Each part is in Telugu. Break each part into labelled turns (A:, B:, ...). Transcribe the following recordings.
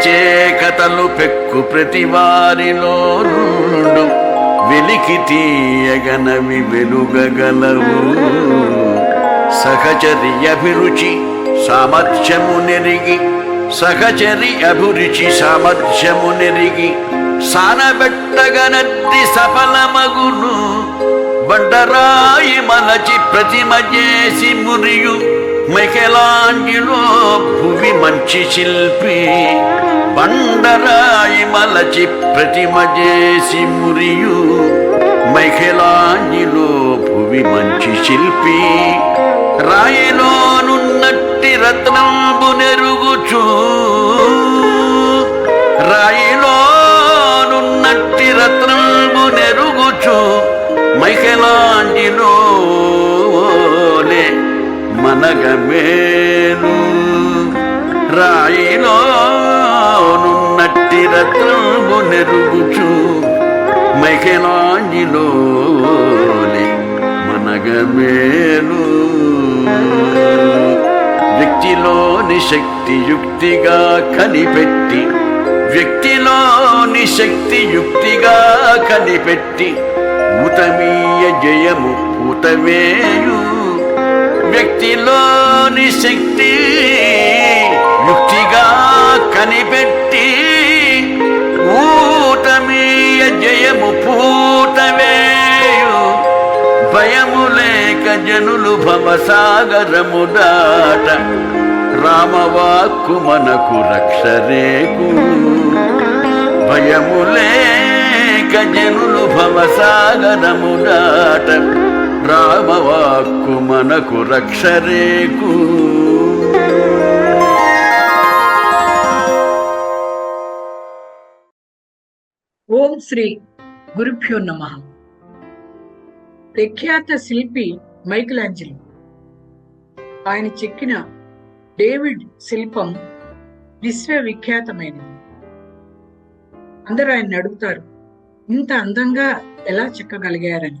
A: ప్రత్యేకతలు పెక్కు ప్రతి వారిలో నుండు వెలికి తీయగనవి వెలుగగలవు. సహచరి అభిరుచి సామర్థ్యము నెరిగి సహచరి అభిరుచి సామర్థ్యము నెరిగి సానబెట్టగనద్ది సఫలమగును. బండరాయి మలచి ప్రతిమ చేసి మురియు మైకెలాంగిలో భువి మంచి శిల్పి. బండరాయి మలచి ప్రతిమ చేసి మురియు. మైఖెలాంగిలో భువి మంచి శిల్పి. రాయిలోనున్నట్టి రత్నంబు నెరుగుచూ. రాయిలోనున్నట్టి రత్నంబు నెరుగుచు. మైకెలాంజిలోనే మనగమేను రాయిలోనున్నట్టి రత్నము నెరుగుచు మైకెలాంజిలోనే మనగమేను. వ్యక్తిలోని శక్తి యుక్తిగా కనిపెట్టి వ్యక్తిలోని శక్తి యుక్తిగా కనిపెట్టి ఊతమీయ జయము పూతవేయు వ్యక్తిలోని శక్తి యుక్తిగా కనిపెట్టి ఊటమీయ జయము పూటవేయు. భయము లేక జనులు భవసాగరము దాట. రామవాక్కు మనకు రక్షరేకు. భయము లేక జనులు భవసాగరము దాట. రామవాక్కు మనకు రక్షరేకు.
B: ఓం శ్రీ గురుభ్యో నమ. ప్రఖ్యాత శిల్పి మైకలాంజలి. ఆయన చెక్కిన డేవిడ్ శిల్పం విశ్వవిఖ్యాతమైనది. అందరూ ఆయన అడుగుతారు ఇంత అందంగా ఎలా చెక్కగలిగారని.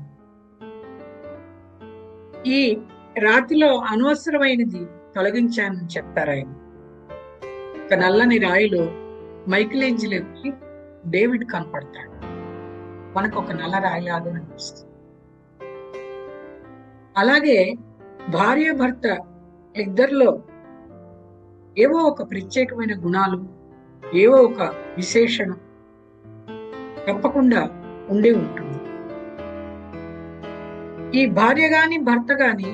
B: ఈ రాతిలో అనవసరమైనది తొలగించానని చెప్తారు ఆయన. ఒక నల్లని రాయిలో మైకిలేంజలికి డేవిడ్ కనపడతాడు. మనకు ఒక నల్ల రాయిలాగా అనిపిస్తుంది. అలాగే భార్య భర్త ఇద్దరిలో ఏవో ఒక ప్రత్యేకమైన గుణాలు ఏవో ఒక విశేషణం తప్పకుండా ఉండి ఉంటుంది ఈ భార్య గాని భర్త గాని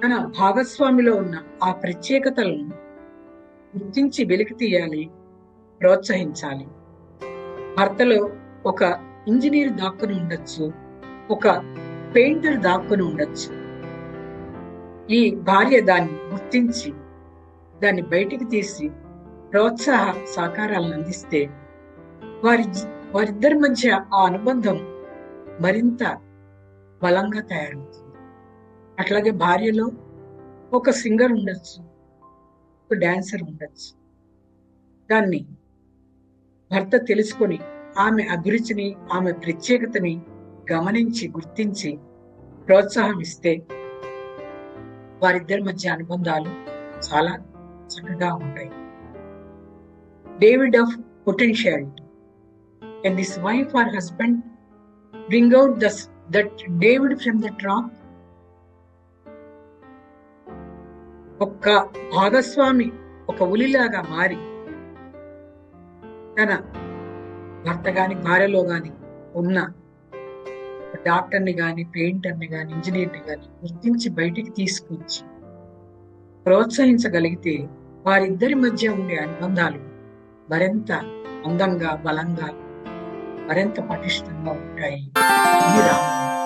B: తన భాగస్వామిలో ఉన్న ఆ ప్రత్యేకతలను గుర్తించి వెలికి తీయాలి ప్రోత్సహించాలి. భర్తలో ఒక ఇంజనీర్ దాక్కుని ఉండొచ్చు ఒక పెయింటర్ దాక్కుని ఉండొచ్చు. ఈ భార్య దాన్ని గుర్తించి దాన్ని బయటికి తీసి ప్రోత్సాహ సహకారాలను అందిస్తే వారి వారిద్దరి మధ్య ఆ అనుబంధం మరింత బలంగా తయారవుతుంది. అట్లాగే భార్యలో ఒక సింగర్ ఉండొచ్చు ఒక డాన్సర్ ఉండొచ్చు. దాన్ని భర్త తెలుసుకొని ఆమె అభిరుచిని ఆమె ప్రత్యేకతని గమనించి గుర్తించి ప్రోత్సాహం ఇస్తే వారిద్దరి మధ్య అనుబంధాలు చాలా చక్కగా ఉంటాయి. David of potentiality and this wife or husband bring out the, that David from that rock ఒక్క భాగస్వామి ఒక ఉలిలాగా మారి తన భర్త గాని భార్యలో గాని ఉన్న డాక్టర్ని గాని పెయింటర్ని గాని ఇంజనీర్ని గాని గుర్తించి బయటికి తీసుకొచ్చి ప్రోత్సహించగలిగితే వారిద్దరి మధ్య ఉండే అనుబంధాలు మరింత అందంగా బలంగా మరింత పటిష్టంగా ఉంటాయి ఇది రామాయణం